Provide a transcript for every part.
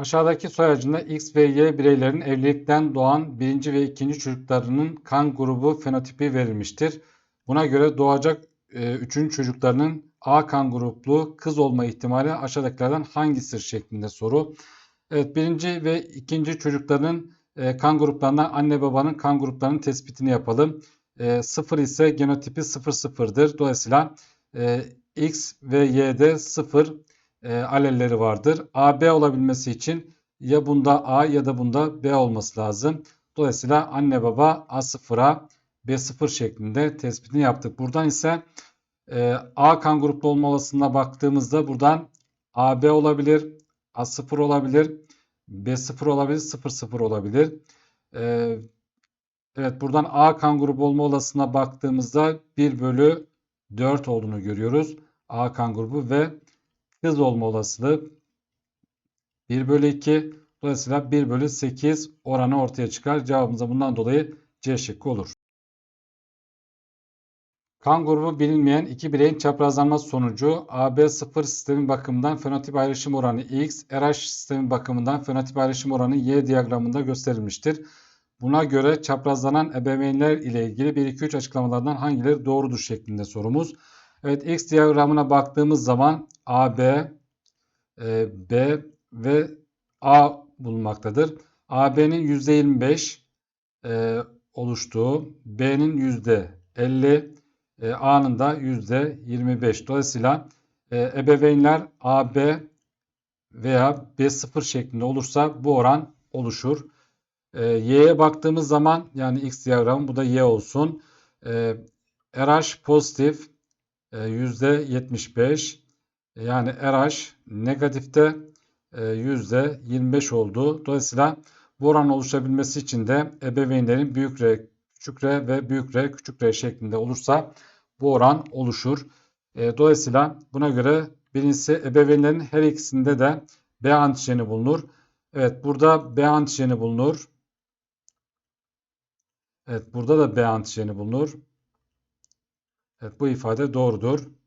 Aşağıdaki soy ağacında X ve Y bireylerin evlilikten doğan birinci ve ikinci çocuklarının kan grubu fenotipi verilmiştir. Buna göre doğacak e, üçüncü çocuklarının A kan gruplu kız olma ihtimali aşağıdakilerden hangisidir şeklinde soru. Evet birinci ve ikinci çocukların e, kan gruplarından anne babanın kan gruplarının tespitini yapalım. E, 0 ise genotipi 0 sıfırdır. Dolayısıyla e, X ve Y'de 0 e, alelleri vardır. AB olabilmesi için ya bunda A ya da bunda B olması lazım. Dolayısıyla anne baba A0'a B0 şeklinde tespitini yaptık. Buradan ise e, A kan gruplu olma olasılığına baktığımızda buradan AB olabilir, A0 olabilir, B0 olabilir, 00 olabilir. E, evet buradan A kan grubu olma olasılığına baktığımızda 1 bölü 4 olduğunu görüyoruz. A kan grubu ve kız olma olasılığı 1 bölü 2. Dolayısıyla 1 bölü 8 oranı ortaya çıkar. Cevabımız da bundan dolayı C şıkkı olur. Kan grubu bilinmeyen iki bireyin çaprazlanması sonucu AB0 sistemi bakımından fenotip ayrışım oranı X, RH sistemi bakımından fenotip ayrışım oranı Y diyagramında gösterilmiştir. Buna göre çaprazlanan ebeveynler ile ilgili 1-2-3 açıklamalardan hangileri doğrudur şeklinde sorumuz. Evet X diyagramına baktığımız zaman AB, e, B ve A bulunmaktadır. AB'nin %25 e, oluştuğu, B'nin %50, e, A'nın da %25. Dolayısıyla e, ebeveynler AB veya B0 şeklinde olursa bu oran oluşur. E, Y'ye baktığımız zaman yani X diyagramı bu da Y olsun. E, RH pozitif e, %75 yani RH negatifte e, %25 oldu. Dolayısıyla bu oran oluşabilmesi için de ebeveynlerin büyük R, küçük R ve büyük R, küçük R şeklinde olursa bu oran oluşur. E, dolayısıyla buna göre birincisi ebeveynlerin her ikisinde de B antijeni bulunur. Evet burada B antijeni bulunur. Evet burada da B antijeni bulunur. Evet bu ifade doğrudur.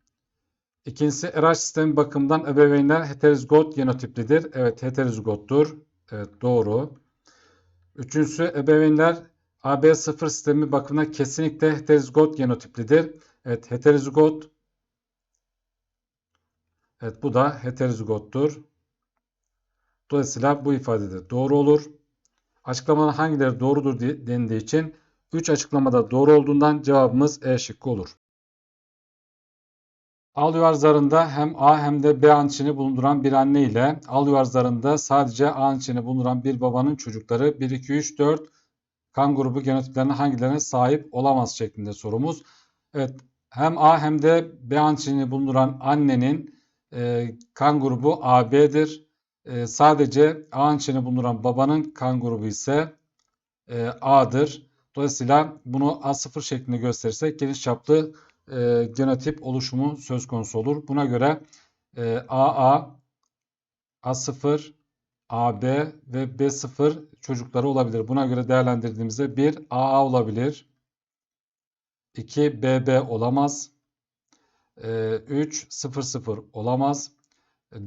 İkincisi RH sistemi bakımından ebeveynler heterozigot genotiplidir. Evet heterozigottur. Evet doğru. Üçüncüsü ebeveynler AB0 sistemi bakımından kesinlikle heterozigot genotiplidir. Evet heterozigot. Evet bu da heterozigottur. Dolayısıyla bu ifade de doğru olur. Açıklamaların hangileri doğrudur denildiği için 3 açıklamada doğru olduğundan cevabımız E şıkkı olur. Al yuvar zarında hem A hem de B antijeni bulunduran bir anne ile al yuvar zarında sadece A antijeni bulunduran bir babanın çocukları 1, 2, 3, 4 kan grubu genotiplerine hangilerine sahip olamaz şeklinde sorumuz. Evet hem A hem de B antijeni bulunduran annenin e, kan grubu AB'dir. E, sadece A antijeni bulunduran babanın kan grubu ise e, A'dır. Dolayısıyla bunu A0 şeklinde gösterirsek geniş çaplı e, genotip oluşumu söz konusu olur. Buna göre e, AA, A0, AB ve B0 çocukları olabilir. Buna göre değerlendirdiğimizde 1 AA olabilir. 2 BB olamaz. 3 00 olamaz.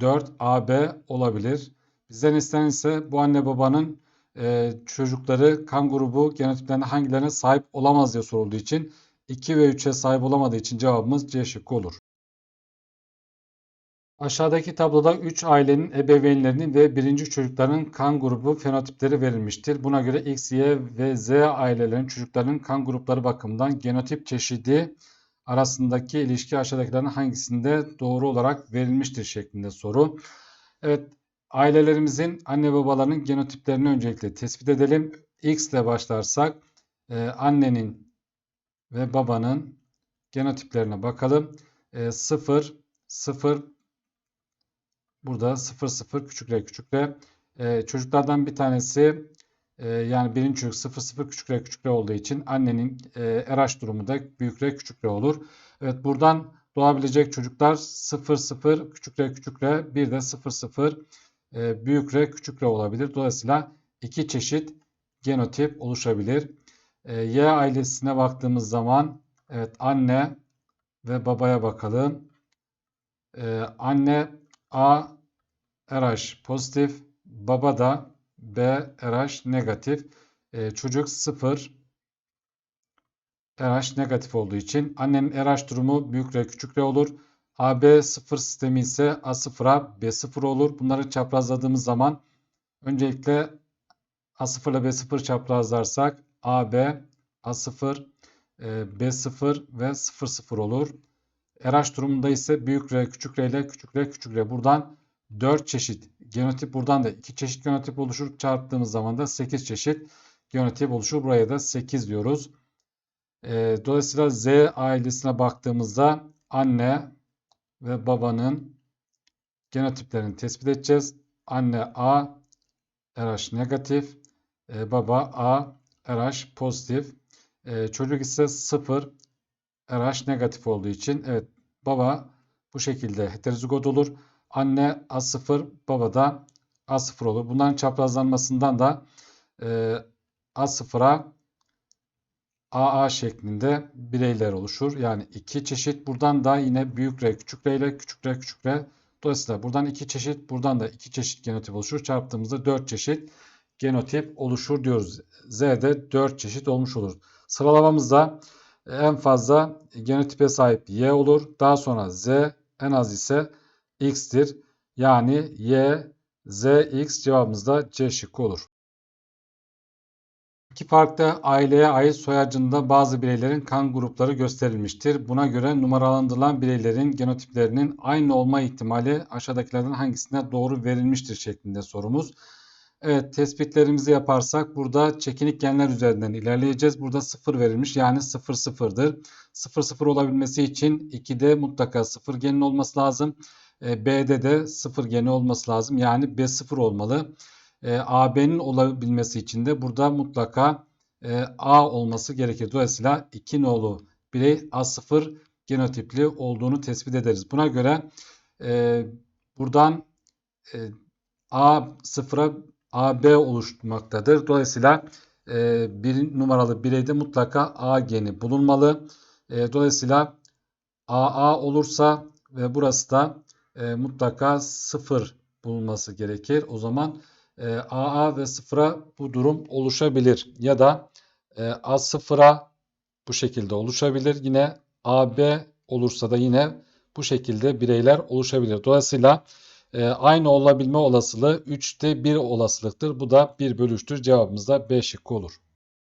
4 AB olabilir. Bizden istenen ise bu anne babanın e, çocukları kan grubu genotiplerine hangilerine sahip olamaz diye sorulduğu için 2 ve 3'e sahip olamadığı için cevabımız C şıkkı olur. Aşağıdaki tabloda 3 ailenin ebeveynlerinin ve birinci çocukların kan grubu fenotipleri verilmiştir. Buna göre X, Y ve Z ailelerin çocuklarının kan grupları bakımından genotip çeşidi arasındaki ilişki aşağıdakilerin hangisinde doğru olarak verilmiştir şeklinde soru. Evet ailelerimizin anne babalarının genotiplerini öncelikle tespit edelim. X ile başlarsak e, annenin ve babanın genotiplerine bakalım. E, 0, 0, burada 0, 0, küçük r, küçük r. E, çocuklardan bir tanesi e, yani birinci çocuk 0, 0, küçük r, küçük r olduğu için annenin e, RH durumu da büyük r, küçük r olur. Evet buradan doğabilecek çocuklar 0, 0, küçük r, küçük r, bir de 0, 0, e, büyük r, küçük r olabilir. Dolayısıyla iki çeşit genotip oluşabilir. E, y ailesine baktığımız zaman evet anne ve babaya bakalım. E, anne A RH pozitif, Baba da B RH negatif. E, çocuk 0 RH negatif olduğu için annenin RH durumu büyük R küçük R olur. AB 0 sistemi ise A0'a B0 olur. Bunları çaprazladığımız zaman öncelikle A0 ile B0 çaprazlarsak AB A0 e, B0 ve 00 olur. RH durumunda ise büyük R küçük R ile küçük R küçük R. Buradan 4 çeşit genotip buradan da 2 çeşit genotip oluşur. Çarptığımız zaman da 8 çeşit genotip oluşur. Buraya da 8 diyoruz. E, dolayısıyla Z ailesine baktığımızda anne ve babanın genotiplerini tespit edeceğiz. Anne A RH negatif, e, baba A RH pozitif. E, çocuk ise 0 RH negatif olduğu için evet baba bu şekilde heterozigot olur. Anne A0, baba da A0 olur. Bunların çaprazlanmasından da e, A0'a AA şeklinde bireyler oluşur. Yani iki çeşit. Buradan da yine büyük R, küçük R ile küçük R, küçük R. Dolayısıyla buradan iki çeşit, buradan da iki çeşit genotip oluşur. Çarptığımızda dört çeşit genotip oluşur diyoruz. Z'de dört çeşit olmuş olur. Sıralamamızda en fazla genotipe sahip Y olur. Daha sonra Z, en az ise X'tir. Yani Y, Z, X cevabımız da C şıkkı olur. İki farklı aileye ait soyacında bazı bireylerin kan grupları gösterilmiştir. Buna göre numaralandırılan bireylerin genotiplerinin aynı olma ihtimali aşağıdakilerden hangisine doğru verilmiştir şeklinde sorumuz. Evet tespitlerimizi yaparsak burada çekinik genler üzerinden ilerleyeceğiz. Burada 0 verilmiş yani 0 0'dır. 0 0 olabilmesi için 2'de mutlaka 0 genin olması lazım. E, B'de de 0 geni olması lazım. Yani B0 olmalı. E, AB'nin olabilmesi için de burada mutlaka e, A olması gerekir. Dolayısıyla 2 nolu birey A0 genotipli olduğunu tespit ederiz. Buna göre e, buradan e, A0'a AB oluşmaktadır. Dolayısıyla e, bir numaralı bireyde mutlaka A geni bulunmalı. E, dolayısıyla AA olursa ve burası da e, mutlaka 0 bulunması gerekir. O zaman e, AA ve 0'a bu durum oluşabilir. Ya da e, A0'a bu şekilde oluşabilir. Yine AB olursa da yine bu şekilde bireyler oluşabilir. Dolayısıyla aynı olabilme olasılığı 3'te 1 olasılıktır. Bu da 1 bölü 3'tür. Cevabımız da B şıkkı olur.